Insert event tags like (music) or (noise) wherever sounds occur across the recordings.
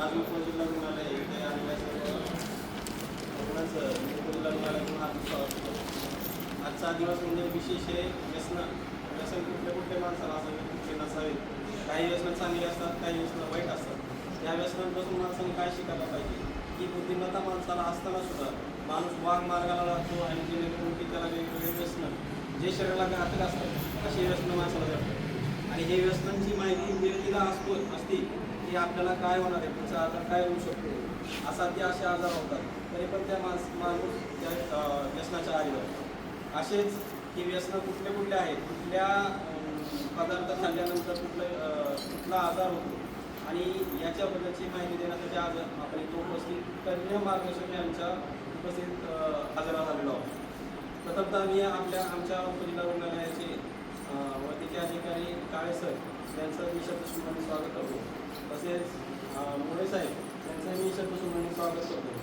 आज उपजिल्हा रुग्णालय इथे आदिवासी रुग्णाचं उपजिल्हा रुग्णालयातून स्वागत करतो आजचा दिवस म्हणजे विशेष हे व्यसन व्यसन कुठल्या कुठल्या माणसाला असावे कुठले नसावेत काही व्यसनं चांगली असतात काही व्यसन वाईट असतात या व्यसनांपासून माणसाने काय शिकायला पाहिजे की बुद्धिमत्ता माणसाला असताना सुद्धा माणूस वाघ मार्गाला लागतो आणि जेणेकरून की त्याला वेगवेगळे व्यसनं जे शरीराला घातक असतात अशी व्यसनं माणसाला जातात आणि हे व्यसनांची माहिती व्यक्तीला असतो असती. की आपल्याला काय होणार आहे? पुढचा आजार काय होऊ शकतो? असा ते असे आजार होतात. तरी पण त्या माणस माणूस त्या व्यसनाच्या आधी जातो. असेच की व्यसनं कुठले कुठले आहेत? कुठल्या पदार्थ खाल्ल्यानंतर कुठले कुठला आजार होतो? आणि याच्याबद्दलची माहिती देण्यासाठी आज आपण तो उपस्थित तज्ज्ञ मार्गदर्शक यांच्या उपस्थित हजरा झालेलो आहोत. प्रथमतः मी आपल्या आमच्या उपजिल्हा रुग्णालयाचे वैद्यकीय अधिकारी काळे सर यांचं मी शब्दसुमनी स्वागत करतो. तसेच मुळे साहेब त्यांचं मी शब्दसुमनी स्वागत करतो.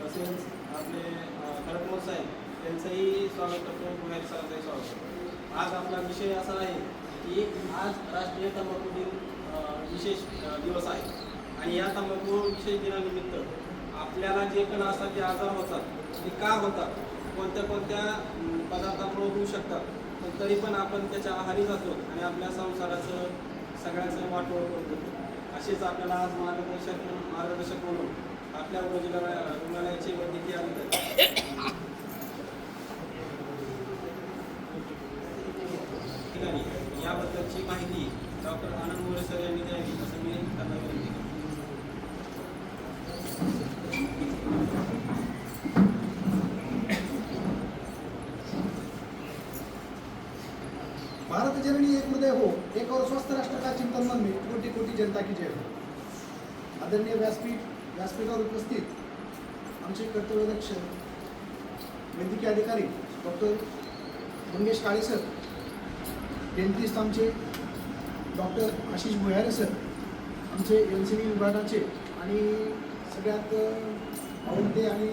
तसेच आपले अं, साहेब त्यांचंही स्वागत करतो गुहेर सरांचंही स्वागत करतो. आज आपला विषय असा आहे की आज राष्ट्रीय तंबाखू दिन विशेष दिवस आहे. आणि या तंबाखू विशेष दिनानिमित्त आपल्याला जे पण असतात ते आजार होतात ते का होतात कोणत्या कोणत्या पदार्थामुळे होऊ शकतात पण तरी पण आपण त्याच्या आहारी जातो आणि आपल्या संसाराचं सगळ्याचं वाटोळ करतो असेच आपल्याला आज मार्गदर्शक मार्गदर्शक म्हणून आपल्या रुग्णालयाची रुग्णालयाचे वैद्यकीय ठिकाणी याबद्दलची माहिती डॉक्टर आनंद मोरे सर यांनी द्यावी असं मी त्यांना विनंती करतो भारत जननी एक हृदय हो एक और स्वस्थ राष्ट्र का चिंतन मन में कोटि कोटि जनता की जय हो. आदरणीय व्यासपीठ व्यासपीठावर उपस्थित आमचे कर्तव्यदक्ष वैद्यकीय अधिकारी doctor Mangesh Kale sir dentist आमचे डॉक्टर आशिष भुयारे सर आमचे एम सी बी विभागाचे आणि सगळ्यात आवडते आणि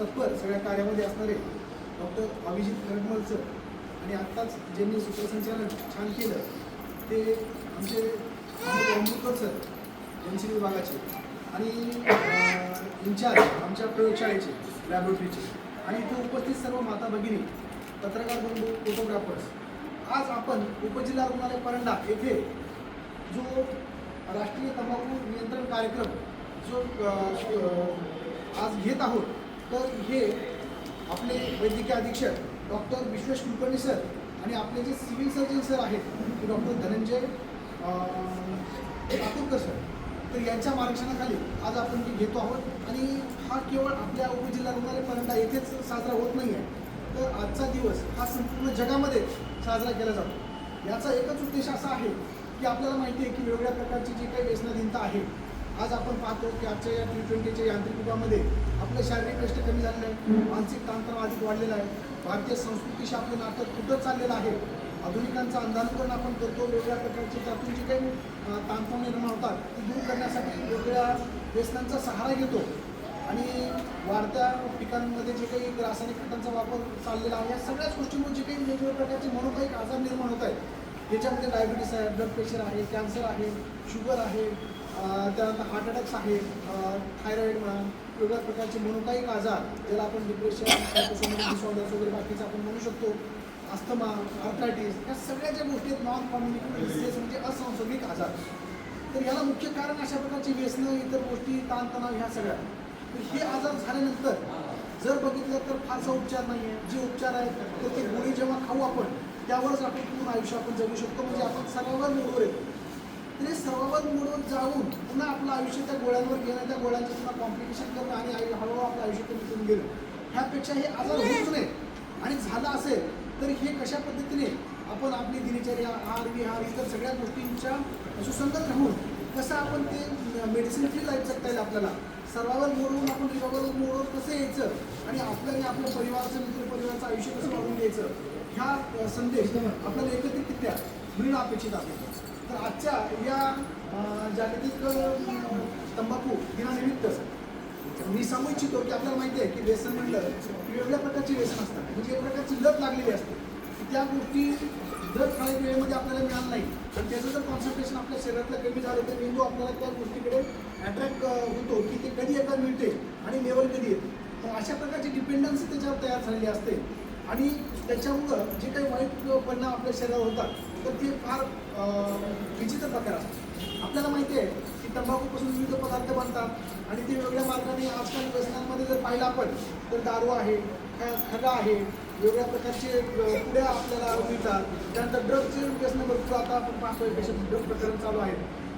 तत्पर सगळ्या कार्यामध्ये असणारे डॉक्टर अभिजित खरगमल सर आणि आत्ताच ज्यांनी सूत्रसंचालन छान केलं ते आमचे सर एन सी विभागाचे. आणि इन्चार्ज आमच्या प्रयोगशाळेचे लॅबोरेटरीचे आणि इथे उपस्थित सर्व माता भगिनी पत्रकार बंधू फोटोग्राफर्स आज आपण उपजिल्हा रुग्णालय परंडा येथे जो राष्ट्रीय तंबाखू नियंत्रण कार्यक्रम जो आज घेत आहोत तर हे आपले वैद्यकीय अधीक्षक डॉक्टर विश्वेश कुलकर्णी सर आणि आपले जे सिव्हिल सर्जन सर आहेत ते डॉक्टर धनंजय अ, सर तर यांच्या मार्गदर्शनाखाली आज आपण ती घेतो आहोत. आणि हा केवळ आपल्या उपजिल्हा रुग्णालय परंडा येथेच साजरा होत नाही आहे. तर आजचा दिवस हा संपूर्ण जगामध्ये साजरा केला जातो. याचा एकच उद्देश असा आहे की आपल्याला माहिती आहे की वेगवेगळ्या प्रकारची जी काही व्यसनाधीनता आहे आज आपण पाहतो की आजच्या या टी ट्वेंटीच्या यांत्रिक युगामध्ये आपलं शारीरिक कष्ट कमी झालेलं आहे मानसिक ताणतणाव अधिक वाढलेला आहे भारतीय संस्कृतीशी आपलं नाटक कुठं चाललेलं आहे. आधुनिकांचं अंधानुकरण आपण करतो वेगवेगळ्या प्रकारचे त्यातून जे काही अं, निर्माण होतात ते दूर करण्यासाठी वेगवेगळ्या व्यसनांचा सहारा घेतो. आणि वाढत्या पिकांमध्ये जे काही रासायनिक खतांचा वापर चाललेला आहे या सगळ्याच गोष्टींमुळे जे काही वेगवेगळ्या प्रकारचे मनोकायिक आजार निर्माण होत आहेत. याच्यामध्ये डायबिटीस आहे ब्लड प्रेशर आहे कॅन्सर आहे शुगर आहे त्यानंतर हार्ट अटॅक्स आहे थायरॉईड म्हणा वेगवेगळ्या प्रकारचे मनोकायिक आजार ज्याला आपण डिप्रेशन डिसऑर्डर्स (coughs) वगैरे बाकीचं आपण म्हणू शकतो. अस्थमा अर्थायटिस या सगळ्या ज्या गोष्टी आहेत नॉन कॉम्युनिकेबल डिसीजेस म्हणजे असंसर्गिक आजार. तर याला मुख्य कारण अशा प्रकारची व्यसनं इतर गोष्टी ताणतणाव ह्या सगळ्या. तर हे आजार झाल्यानंतर जर बघितलं तर फारसा उपचार नाही आहे जे उपचार आहेत तर ते गोळी जेव्हा खाऊ आपण त्यावरच आपण पूर्ण आयुष्य आपण जगू शकतो. म्हणजे आपण सर्वावर मोडवर येतो. तर हे सर्वावर मोडवर जाऊन पुन्हा आपलं आयुष्य त्या गोळ्यांवर घेणं त्या गोळ्यांचं पुन्हा कॉम्प्लिकेशन करणं आणि हळूहळू आपलं आयुष्य कमी करून गेलं ह्यापेक्षा हे आजार होऊच नाही आणि झालं असेल तर हे कशा पद्धतीने आपण आपली दिनचर्या आहार विहार इतर सगळ्या गोष्टींच्या सुसंगत राहून कसं आपण ते मेडिसिन फ्री लाईफ जगता येईल आपल्याला? सर्वांवर मोडवून आपण रिवावर मोडवर कसं यायचं? आणि आपल्याने आपल्या परिवाराचं मित्र परिवाराचं आयुष्य कसं वाढवून घ्यायचं? ह्या संदेश आपल्याला एकत्रितरित्या मिळणं अपेक्षित आहे. तर आजच्या या जागतिक तंबाखू दिनानिमित्त मी सांगू इच्छितो की आपल्याला माहिती आहे की व्यसन म्हणलं की वेगवेगळ्या प्रकारची व्यसन असतात. म्हणजे एक प्रकारची लत लागलेली असते. की त्या गोष्टी जर ठराविक वेळेमध्ये आपल्याला मिळालं नाही. तर त्याचं जर कॉन्सन्ट्रेशन आपल्या शरीरातलं कमी झालं तर मेंदू आपल्याला त्या गोष्टीकडे अट्रॅक्ट मिळते आणि लेवल कधी येते. तर अशा प्रकारची डिपेंडन्सी त्याच्यावर तयार झालेली असते. आणि त्याच्यामुळं जे काही वाईट परिणाम आपल्या शरीरावर होतात तर ते फार विचित्र प्रकार असतात. आपल्याला माहिती आहे की तंबाखूपासून विविध पदार्थ बनतात. आणि ते वेगळ्या मार्गाने आजकाल व्यसनांमध्ये जर पाहिलं आपण तर दारू आहे खडा खगा आहे वेगळ्या प्रकारचे पुड्या आपल्याला मिळतात. त्यानंतर ड्रगचे व्यसन भरपूर आता आपण पाहतोय कसे ड्रग प्रकरण चालू आहे.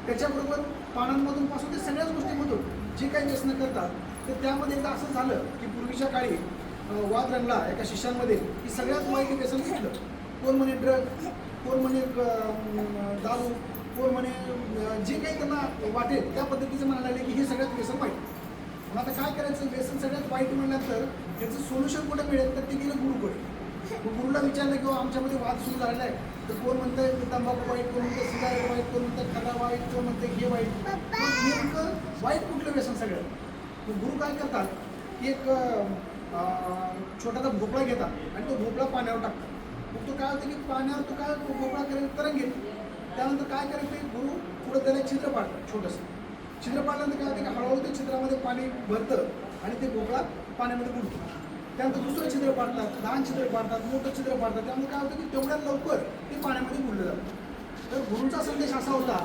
त्याच्याबरोबर पानांमधून पासून ते सगळ्याच गोष्टीमधून जे काही व्यसनं करतात. तर त्यामध्ये एकदा असं झालं की पूर्वीच्या काळी वाद रंगला एका शिष्यांमध्ये की सगळ्यात वाईट व्यसन घेतलं कोण म्हणे ड्रग? कोण म्हणे दारू? कोण म्हणे जे काही त्यांना वाटेल त्या पद्धतीचं म्हणायला लागले की हे सगळ्यात व्यसन वाईट. मग आता काय करायचं? व्यसन सगळ्यात वाईट म्हणल्यानंतर त्याचं सोल्युशन कुठं मिळेल? तर ते गेलं गुरुकडे. मग गुरुला विचारलं की "हो, आमच्यामध्ये वाद सुरू झालेला आहे. तर कोण म्हणतंय तंबाखू वाईट कोण म्हणतं सिगारेट वाईट कोण म्हणतं खरा वाईट कोण म्हणतं हे वाईट. नेमकं वाईट कुठलं व्यसन सगळं मग गुरु काय करतात? की एक छोटासा भोपळा घेतात आणि तो भोपळा पाण्यावर टाकतात. मग तो काय होतं की पाण्यावर तो काय भोपळा करेल? तरंगेल. त्यानंतर काय करायचं ते गुरु पुढे त्याला छिद्र पाडतात छोटंसं. छिद्र पाडल्यानंतर काय होतं? की हळूहळू ते छिद्रामध्ये पाणी भरतं आणि ते भोपळा पाण्यामध्ये बुडतो. त्यानंतर दुसरं छिद्र पाडतात लहान छिद्र पाडतात मोठं छिद्र पाडतात. त्यामुळे काय होतं की तेवढ्या लवकर ते पाण्यामध्ये बुडलं जातं. तर गुरुचा संदेश असा होता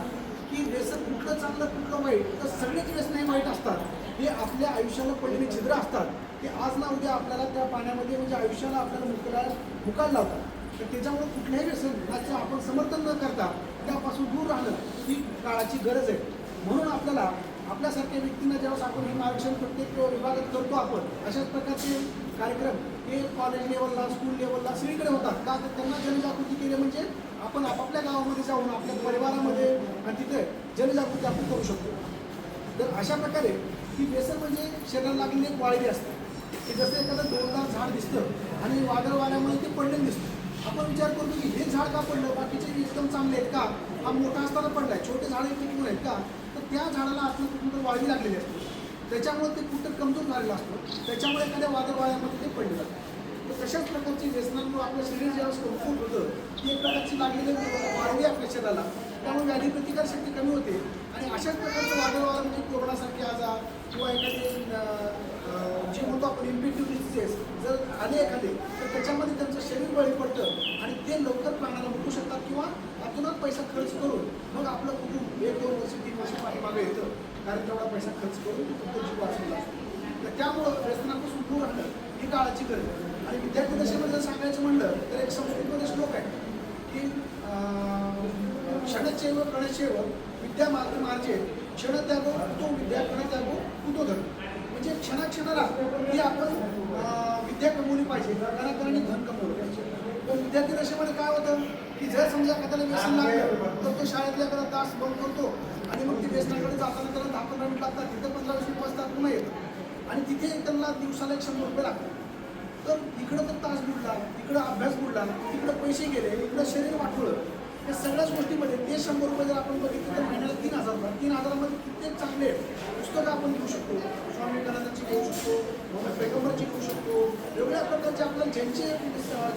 की व्यसन कुठलं चांगलं कुठलं वाईट तर सगळेच व्यसन हे वाईट असतात. हे आपल्या आयुष्याला पडलेली छिद्र असतात ते आज ना उद्या आपल्याला त्या पाण्यामध्ये म्हणजे आयुष्याला आपल्याला मुकायला मुकायला लावतात. तर त्याच्यामुळे कुठल्याही व्यसनाचं आपण समर्थन न करता त्यापासून दूर राहणं ही काळाची गरज आहे. म्हणून आपल्याला आपल्यासारख्या व्यक्तींना जेव्हा आपण हे मार्गदर्शन प्रत्येक विभागात करतो आपण अशाच प्रकारचे कार्यक्रम हे कॉलेज लेवलला स्कूल लेवलला सगळीकडे होतात. का तर त्यांना जनजागृती केली म्हणजे आपण आपापल्या गावामध्ये जाऊन आपल्या परिवारामध्ये आणि तिथे जनजागृती आपण करू शकतो. तर अशा प्रकारे ती व्यसन म्हणजे शरीराला लागलेली एक वाळवी असते. की जसं एखादं जोरदार झाड दिसतं आणि वादळ वाऱ्यामुळे ते पडलेलं दिसतं. आपण विचार करतो की हे झाड का पडलं? बाकीचे एकदम चांगले आहेत का? हा मोठा असताना पडलाय. छोटे झाडं टिकून आहेत का? तर त्या झाडाला आपलं कुठून वाळवी लागलेली असते. त्याच्यामुळे ते कुठं कमजोर झालेलं असतो. त्याच्यामुळे एखाद्या वादळवाळ्यामध्ये ते पडले जातं तर तशाच प्रकारची व्यसनांमुळे आपलं शरीर ज्यावेळेस कमकुवत होतं. ती एक प्रकारची लागलेली वाढवी आपल्या शरीराला. त्यामुळे व्याधी प्रतिकारशक्ती कमी होते. आणि अशाच प्रकारचं वादळ म्हणजे कोरोनासारखे आजार किंवा एखादे जे म्हणतो आपण इम्पिटिव्ह डिसीजेस जर आले एखादे तर त्याच्यामध्ये त्यांचं शरीर बळी पडतं आणि ते लवकर प्राणाला मुकू शकतात किंवा अजूनच पैसा खर्च करून मग आपलं कुटुंब एक दोन वर्ष तीन वर्ष पाठीमागे येतं. कारण तेवढा पैसा खर्च करून जीव वाचवला असतो तर त्यामुळं व्यसनापासून दूर राहणं ही काळाची गरज आणि विद्यार्थी दशेमध्ये जर सांगायचं म्हणलं तर एक संस्कृतमध्ये श्लोक आहे की अं, क्षणचैव कणचैव विद्या मार्ग मार्जे क्षण त्यागो तो विद्या क्षण त्यागो कुतो धन म्हणजे क्षणाक्षणाला ही आपण विद्या कमवली पाहिजे कणाकणाने धन कमवलं पाहिजे. पण विद्यार्थी दशेमध्ये काय होतं की जर समजा एखाद्याला व्यसन लागलं तर तो शाळेतल्या एखादा तास बंद करतो आणि मग ते व्यसनाकडे जाताना त्याला दहा पंधरा मिनिट लागतात. तिथं पंधरा वीस मिनिट वाजता पुन्हा येतं आणि तिथे त्यांना दिवसाला एक शंभर रुपये लागतात. तर इकडं तर तास बुडला इकडं अभ्यास बुडला तिकडं पैसे गेले इकडं शरीर वाटवलं या सगळ्याच गोष्टीमध्ये ते शंभर रुपये जर आपण बघितलं तर महिन्याला तीन हजार रुपये तीन हजारामध्ये कित्येक चांगले पुस्तकं आपण घेऊ शकतो स्वामी विवेकानंदांची घेऊ शकतो मोहम्मद पैगंबरची घेऊ शकतो. वेगवेगळ्या प्रकारचे आपल्याला ज्यांचे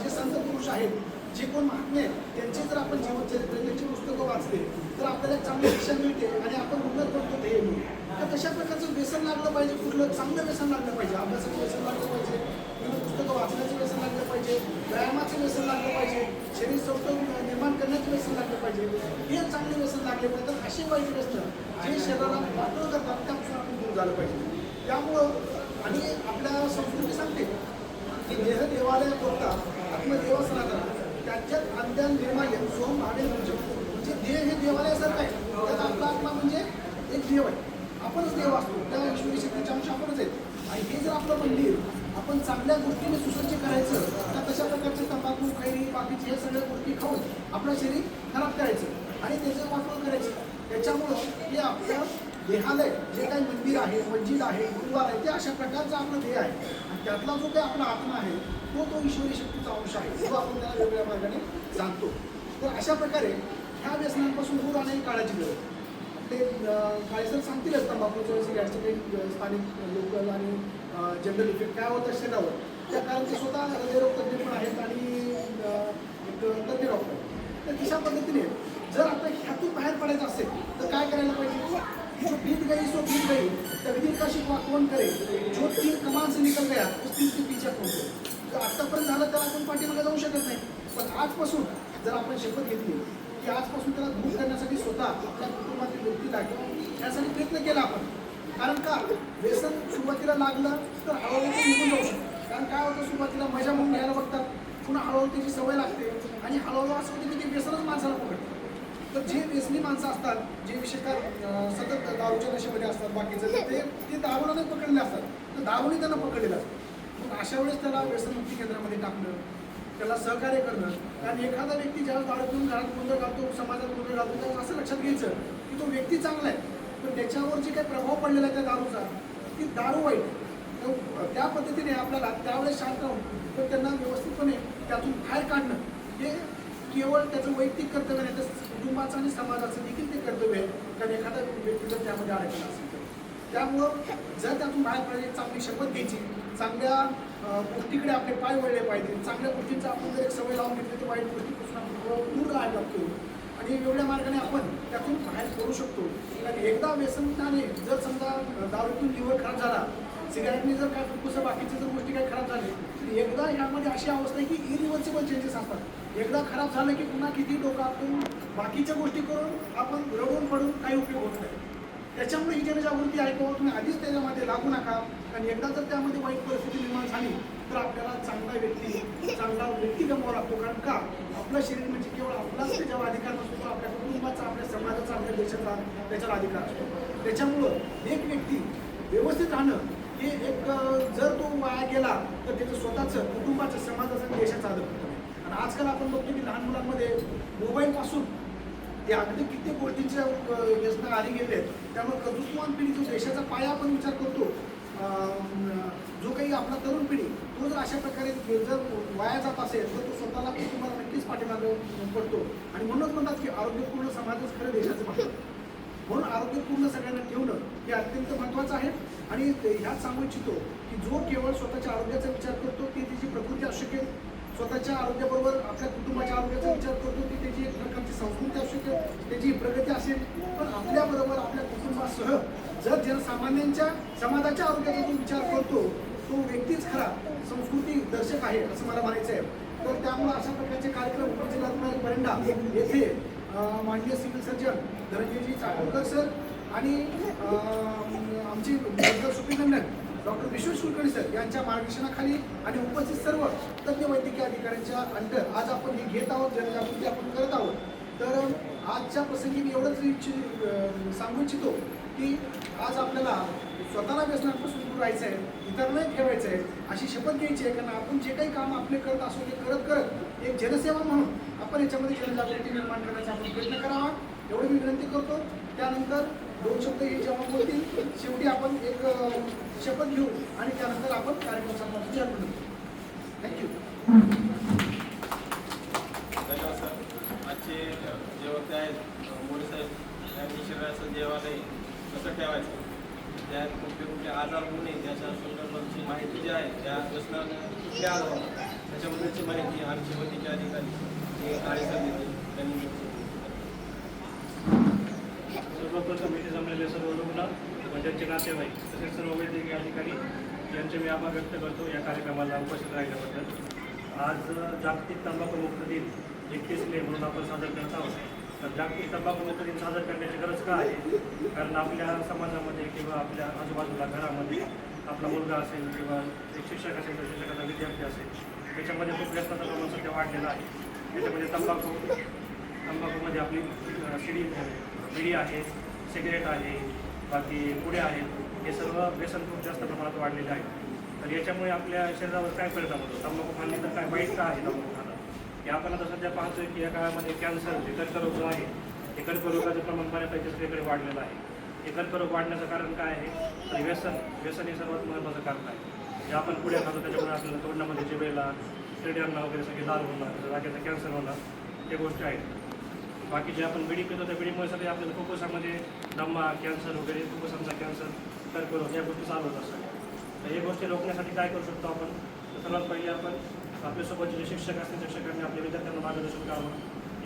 जे संत पुरुष आहेत जे कोण महात्मे आहेत त्यांचे जर आपण जीवनचरित्र त्यांची पुस्तकं वाचले तर आपल्याला चांगले चांगली शिक्षण मिळते आणि आपण उन्नत करतो ध्येय मिळते तर तशा प्रकारचं व्यसन लागलं पाहिजे कुठलं चांगलं व्यसन लागलं पाहिजे अभ्यासाचं व्यसन लागलं पाहिजे पुस्तकं वाचण्याचं व्यसन लागलं पाहिजे व्यायामाचं व्यसन लागलं पाहिजे शरीर सौष्ठव निर्माण करण्याचं व्यसन लागलं पाहिजे हे चांगले व्यसन लागले पाहिजे. तर असे वाईट व्यसन जे शरीराला वाटोळ करतात त्यापासून आपण दूर झालं पाहिजे. त्यामुळं आणि आपल्या संस्कृती सांगते की देह देवालय करता आत्मदेवा सनातन त्याच्यात अंध्यान निर्माल्य सोम भावे म्हणजे. पूजन म्हणजे देह हे देवालयासारखं आहे. त्यात आपला आत्मा म्हणजे एक देव आहे. आपणच देव असतो. त्या ईश्वरी शक्तीच्या अंश आपणच आहेत. आणि हे जर आपलं मंदिर आपण चांगल्या गोष्टीने सुसज्ज करायचं तर तशा प्रकारचे तंबाखू खैरी बाकीचे हे सगळ्या गोष्टी खाऊन आपलं शरीर खराब करायचं आणि त्याचं वापर करायचं. त्याच्यामुळं हे आपल्या देहालय जे काही मंदिर आहे मस्जिद आहे गुरुद्वार आहे ते अशा प्रकारचं आपलं ध्येय आहे. आणि त्यातला जो काही आपला आत्मा आहे तो तो ईश्वरी शक्तीचा अंश आहे तो आपण त्याला वेगळ्या मार्गाने जाणतो. तर अशा प्रकारे ह्या व्यसनांपासून दूर आणि काळाची गरज ते काळेसर काही जर सांगतीलच तंबाखूचं सिगारेटचे काही स्थानिक लोकल आणि जनरल इफेक्ट काय होतं शरीरावर. त्या कारण ते स्वतः हृदयरोग तज्ज्ञ पण आहेत आणि एक तज्ज्ञ डॉक्टर तर तशा पद्धतीने जर आता ह्यातून बाहेर पडायचं असेल तर काय करायला पाहिजे? जो भीत गई सो भीत गई. त्या तकदीर का शिकवा कोण करे जो तीन कमान से निकल गया उस तीन के पीछे कोण करे तर आत्तापर्यंत झालं तर आपण पाठीमागे जाऊ शकत नाही. पण आजपासून जर आपण शपथ घेतली की आजपासून त्याला दूर करण्यासाठी स्वतः आपल्या कुटुंबातील व्यक्तीला किंवा यासाठी प्रयत्न केला आपण. कारण का? व्यसन सुरुवातीला लागलं तर हळूहळू निघून जाऊ शकतो. कारण काय होतं सुरुवातीला मजा म्हणून घ्यायला बघतात. पुन्हा हळूहळू त्याची सवय लागते. आणि हळूहळू असं होतं की ते व्यसनच माणसाला पकडतं. तर जे व्यसनी माणसं असतात जे विशेषतः सतत दारूच्या नशेमध्ये असतात बाकीचे तर ते ते दारूला पकडले असतात. तर दारूने त्यांना पकडलेलं असतं. मग अशा वेळेस त्याला व्यसनमुक्ती केंद्रामध्ये टाकणं त्याला सहकार्य करणं कारण एखादा व्यक्ती ज्याला दारू पिऊन घरात गोंधळ घालतो समाजात गोंधळ घालतो त्याला असं लक्षात घ्यायचं की तो व्यक्ती चांगला आहे. पण त्याच्यावर जे काही प्रभाव पडलेला आहे त्या दारूचा ती दारू वाईट. तर त्या पद्धतीने आपल्याला त्यावेळेस शांत राहून तर त्यांना व्यवस्थितपणे त्यातून बाहेर काढणं हे केवळ त्याचं वैयक्तिक कर्तव्य नाही तर कुटुंबाचं आणि समाजाचं देखील ते कर्तव्य आहे. कारण एखादा व्यक्ती जर त्यामध्ये अडकला असेल त्यामुळं जर त्यातून बाहेर पडायची चांगली शपथ घ्यायची चांगल्या गोष्टीकडे आपले पाय वळले पाहिजे चांगल्या गोष्टींचा आपण जर एक सवय लावून घेतली तर वाईट गोष्टीपासून आपण दूर राहायला लागतो. आणि एवढ्या मार्गाने आपण त्यातून बाहेर करू शकतो. कारण एकदा व्यसनाने जर समजा दारूतून लिव्हर खराब झाला सिगारेटने जर काय फुफ्फुसं बाकीच्या जर गोष्टी काही खराब झाली तर एकदा ह्यामध्ये अशी अवस्था आहे की इरिव्हर्सिबल चेंजेस असतात. एकदा खराब झालं की पुन्हा किती डोकं आपण बाकीच्या गोष्टी करून आपण रडून पडून काही उपयोग होत नाही. त्याच्यामुळे ही जनजागृती आहे किंवा तुम्ही आधीच त्याच्यामध्ये लागू नका. आणि एकदा जर त्यामध्ये वाईट परिस्थिती निर्माण झाली तर आपल्याला चांगला व्यक्ती चांगला व्यक्ती गमवावा लागतो. कारण का? आपलं शरीर म्हणजे केवळ आपलाच त्याच्यावर अधिकार नसतो तर आपल्या कुटुंबाचा आपल्या समाजाचा आपल्या देशाचा त्याच्यावर अधिकार असतो. त्याच्यामुळं एक व्यक्ती व्यवस्थित राहणं हे एक जर तो वाया गेला तर त्याचं स्वतःचं कुटुंबाचं समाजाचं आणि देशाचं आदर होतं आणि आजकाल आपण बघतो की लहान मुलांमध्ये मोबाईलपासून ते अगदी कित्येक गोष्टींच्या व्यसन आली गेले आहेत त्यामुळे कर्तृत्ववान पिढी जो देशाचा पाया आपण विचार करतो जो काही आपला तरुण पिढी तो जर अशा प्रकारे जर वाया जात असेल तर तो स्वतःला कुटुंबाला नक्कीच पाठीमागे पडतो. आणि म्हणूनच म्हणतात की आरोग्यपूर्ण समाजच खरं देशाचं पाहिजे म्हणून आरोग्यपूर्ण सगळ्यांना ठेवणं हे अत्यंत महत्त्वाचं आहे. आणि ह्याच ह्यात सांगू इच्छितो की जो केवळ स्वतःच्या आरोग्याचा विचार करतो ती त्याची प्रकृती असू शकेल. स्वतःच्या आरोग्याबरोबर आपल्या कुटुंबाच्या आरोग्याचा विचार करतो ती त्याची एक प्रकारची संस्कृती असू शकेल त्याची प्रगती असेल. पण आपल्याबरोबर आपल्या कुटुंबासह जर जनसामान्यांच्या समाजाच्या आरोग्याचा जो विचार करतो तो व्यक्तीच खरा संस्कृती दर्शक आहे असं मला म्हणायचं आहे तर त्यामुळे अशा प्रकारचे कार्यक्रम उपजिल्हा परिंडा येथे माननीय civil surgeon Dhananjayji Chakurkar sir आणि आमची superintendent doctor Vishwesh Kulkarni sir यांच्या मार्गदर्शनाखाली आणि उपस्थित सर्व तज्ज्ञ वैद्यकीय अधिकाऱ्यांच्या अंडर आज आपण हे घेत आहोत जनजागृती आपण करत आहोत. तर आजच्या प्रसंगी मी एवढंच इच्छित सांगू इच्छितो की आज आपल्याला स्वतःला व्यसनापासून दूर राहायचं आहे इतरांनाही ठेवायचं आहे अशी शपथ घ्यायची आहे. कारण आपण जे काही काम आपले करत असू ते करत करत एक जनसेवा म्हणून आपण याच्यामध्ये जनजागृती निर्माण करण्याचा आपण प्रयत्न करावा. एवढी मी विनंती करतो. त्यानंतर दोन शब्द याच्यावर बोलतील शेवटी आपण एक शपथ घेऊ आणि त्यानंतर आपण कार्यक्रम संपवायची विचार करू थँक्यू धन्यवाद सर. आजचे जे वक्ते आहेत मोरे साहेब. यांनी शरीराचं देवालय कसं ठेवायचं? त्या कुठले कुठले आजार होऊ नये त्याच्या संदर्भाची माहिती जी आहे त्या व्यसनानं कुठले आजार त्याच्याबद्दलची माहिती आमची वैद्यकीय अधिकारी हे कार्यक्रम देतील. त्यांनी नेतृत्व इथे जमलेले सर्व रुग्ण व नातेवाईक तसेच सर्व वैद्यकीय अधिकारी यांचे मी आभार व्यक्त करतो. या कार्यक्रमाला उपस्थित राहिल्याबद्दल आज जागतिक तंबाखूमुक्त दिन एकतीस मे म्हणून आपण सादर करत आहोत. तर जागतिक तंबाखूमुक्त दिन साजरा करण्याची गरज का आहे? कारण आपल्या समाजामध्ये किंवा आपल्या आजूबाजूला घरामध्ये आपला मुलगा असेल किंवा एक शिक्षक असेल तर शिक्षकाचा विद्यार्थी असेल त्याच्यामध्ये खूप व्यस्तता प्रमाण सध्या वाढलेलं आहे. त्याच्यामध्ये तंबाखू तंबाखूमध्ये आपली अ, शिडी बिडी आहे सिगरेट आहे बाकी पुढे आहेत हे सर्व व्यसन खूप जास्त प्रमाणात वाढलेले आहे. तर याच्यामुळे आपल्या शरीरावर काय परिणाम होतो? तंबाखू खाल्ली तर काय वाईट का आहे तंबाखू खाणं? हे आपण आता सध्या पाहतोय की या काळामध्ये कॅन्सर जे कर्करोग जो आहे. हे कर्करोगाचं प्रमाण बऱ्यापैकी सगळीकडे वाढलेलं आहे. हे कर्करोग वाढण्याचं कारण काय आहे? तर व्यसन. व्यसन हे सर्वात महत्त्वाचं कारण आहे. जे आपण पुढे खातो त्याच्यामुळे आपल्याला तोंडामध्ये जिभेला स्टेडियमला वगैरे सगळे दार होणार जागेचा कॅन्सर होणार हे गोष्टी आहेत बाकी जे आपण बिडी पितो त्या बिडीमुळे सगळे आपल्याला फुफ्फुसामध्ये दम्मा कॅन्सर वगैरे फुफ्फुसांचा कॅन्सर कर्करोग या गोष्टी चालू होत असतात. तर हे गोष्टी रोखण्यासाठी काय करू शकतो आपण? तर सर्वात पहिले आपण आपल्यासोबत जे शिक्षक असतील शिक्षकांनी आपल्या विद्यार्थ्यांना मार्गदर्शन करावं.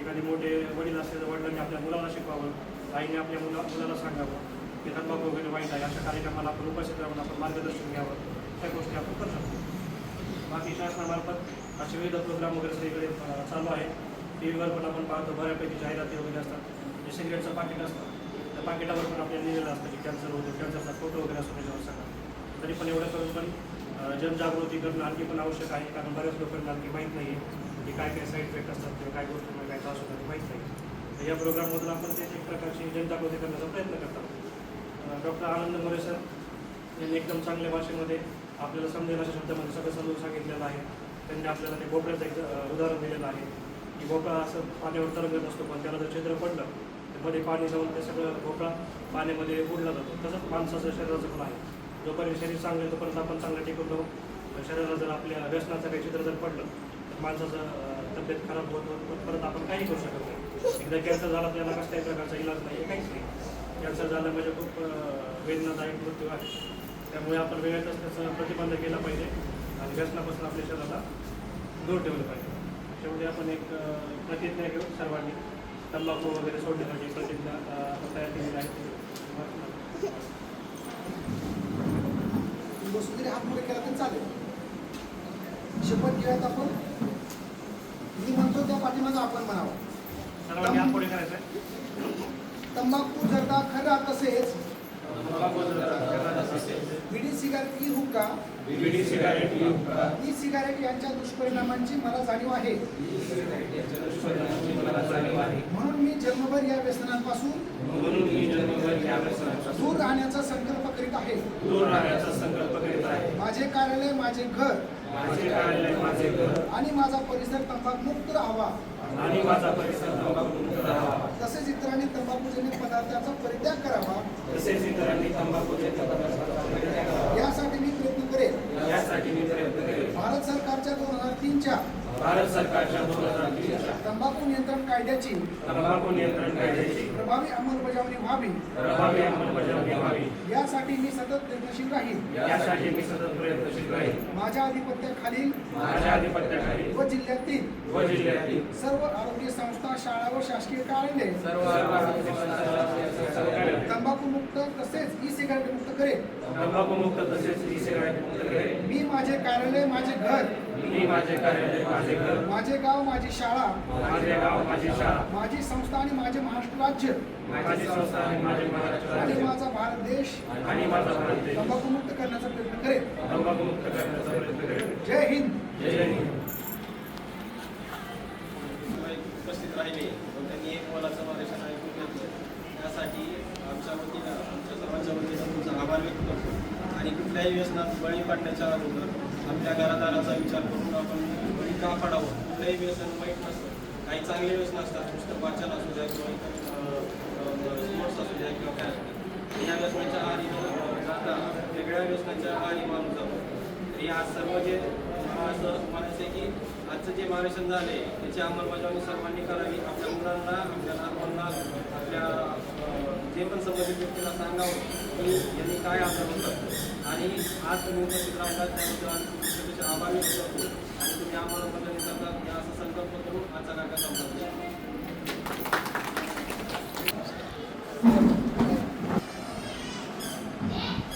एखादे मोठे वडील असतील तर वडिलांनी आपल्या मुलाला शिकवावं. आईने आपल्या मुला मुलाला सांगावं. की तंबाखू वगैरे वाईट आहे अशा कार्यक्रमाला आपण उपस्थित राहून आपण मार्गदर्शन घ्यावं. त्या गोष्टी आपण करू शकतो. बाकी शासनामार्फत असे विविध प्रोग्राम वगैरे सगळीकडे चालू आहे टी व्हीवर पण आपण पाहतो बऱ्यापैकी जाहिराती वगैरे असतात. जे सिगरेटचं पाकिट असतं त्या पाकिटावर पण आपल्याला लिहिलेलं असतं की कॅन्सर होतो कॅन्सरचा फोटो वगैरे असतो त्याच्यावर सगळं. तरी पण एवढं करून पण जनजागृती करणं आणखी पण आवश्यक आहे कारण बऱ्याच लोकांना आणखी माहीत नाही आहे की काय काय साईड इफेक्ट असतात किंवा काय गोष्टींना काय त्रास होतात ते माहीत नाही. तर या प्रोग्राममधून आपण ते एक प्रकारची जनजागृती करण्याचा प्रयत्न करतात डॉक्टर आनंद मोरे सर यांनी एकदम चांगल्या भाषेमध्ये आपल्याला समजेल अशा शब्दामध्ये सगळं समजून सांगितलेलं आहे. त्यांनी आपल्याला ते कोपऱ्याचं एक उदाहरण दिलेलं आहे. भोपळा असं पाण्यावर तरंगत असतो पण त्याला जर छिद्र पडलं तर मध्ये पाणी जाऊन ते सगळं भोपळा पाण्यामध्ये बुडला जातो. तसंच माणसाचं शरीराचं पण आहे. जोपर्यंत शरीर चांगलं तोपर्यंत आपण चांगलं टिकून राहू. शरीराला जर आपल्या व्यसनाचं काही चित्र जर पडलं तर माणसाचं तब्येत खराब होत होत परत आपण काही करू शकत नाही. एकदा कॅन्सर झाला आपल्याला कसल्याही प्रकारचा इलाज नाही काहीच नाही. कॅन्सर झालं म्हणजे खूप वेदनादायक मृत्यू आहे. त्यामुळे आपण वेळेतच त्याचा प्रतिबंध केला पाहिजे आणि व्यसनापासून आपल्या शरीराला दूर ठेवलं पाहिजे. शेवटी आपण एक प्रतिज्ञा घेऊ सर्वांनी. तंबाखू वगैरे सोडण्यासाठी प्रतिज्ञा तयार केलेली आहे. हात पुढे केला तर चालेल. शपथ घेऊयात आपण. मी म्हणतो त्या पाठीमागं आपण म्हणावं. सर्वांनी हात पुढे करायचं तंबाखू जर्दा खरा तसेच तंबाखू bidi cigarette e hookah bidi cigarette yucca e cigarette यांच्या दुष्परिणामांची मला जाणीव आहे. म्हणून मी जन्मभर या व्यसनांपासून म्हणून मी जन्मभर या व्यसनापासून दूर राहण्याचा संकल्प करीत आहे. दूर राहण्याचा संकल्प करीत आहे. माझे कार्यालय माझे घर माझे कार्यालय माझे घर आणि माझा परिसर तंबाखमुक्त राहावा. आणि माझा परिसर तंबाखूमुक्त राहावा. तसेच इतरांनी तंबाखूजन्य पदार्थांचा परित्याग करावा. तसेच इतरांनी तंबाखूचे यासाठी मी प्रयत्न करेन यासाठी मी प्रयत्न करेन भारत सरकारच्या दोन हजार तीनच्या भारत सरकारच्या दोन हजार तीनच्या तंबाखू नियंत्रण कायद्याची प्रभावी अंमलबजावणी व्हावी. यासाठी मी सतत प्रयत्नशील राहील माझ्या आधिपत्याखालील आधिपत्याखाली व जिल्ह्यातील सर्व आरोग्य संस्था शाळा व शासकीय कार्यालय. तंबाखू मुक्त तसेच ई सिगारेट मुक्त करेन. मी माझे कार्यालय माझे घर मी माझे कार्यालय माझे घर. माझे गाव माझी शाळा. माझे गाव माझी शाळा. माझी संस्था आणि माझे महाराष्ट्र राज्य. माझी संस्था आणि माझे महाराष्ट्र आणि राज्य माझा भारत देश. आणि माझा भारत देश. तंबाखू मुक्त करण्याचा प्रयत्न मुक्त करण्याचा प्रयत्न करेन. जय हिंद. जय हिंद. उपस्थित राहिले. त्यांनी एक मोलाचं मार्गदर्शन ऐकून घेतलं. त्यासाठी आमच्या वतीनं आमच्या सर्वांच्या वतीनं तुमचा आभार व्यक्त करतो. आणि कुठल्याही व्यसनात बळी पडण्याच्या अगोदर आपल्या घरादाराचा विचार करून आपण बळी का पडावं कुठलंही व्यसन वाईट नसतं. काही चांगले व्यसन असतात पुस्तक वाचन असू द्या किंवा इतर स्पोर्ट्स असू द्या किंवा काय असू या व्यसनाच्या आधी जाता वेगळ्या व्यसनाच्या आधी माणूस जातो तरी आज सर्व जे मला असं म्हणायचं आहे की आजचं जे मार्गदर्शन झाले त्याची अंमलबजावणी सर्वांनी करावी. आपल्या मुलांना आपल्या नातवांना आपल्या जे पण संबंधित व्यक्तीला सांगावं की यांनी काय आजार होतात आणि आज तुम्ही उपस्थित राहिला त्याबद्दल आम्ही तुमच्या आभार व्यक्त करतो आणि तुम्ही आम्हाला मदत करतात असं संकल्प करून आजचा कार्यक्रम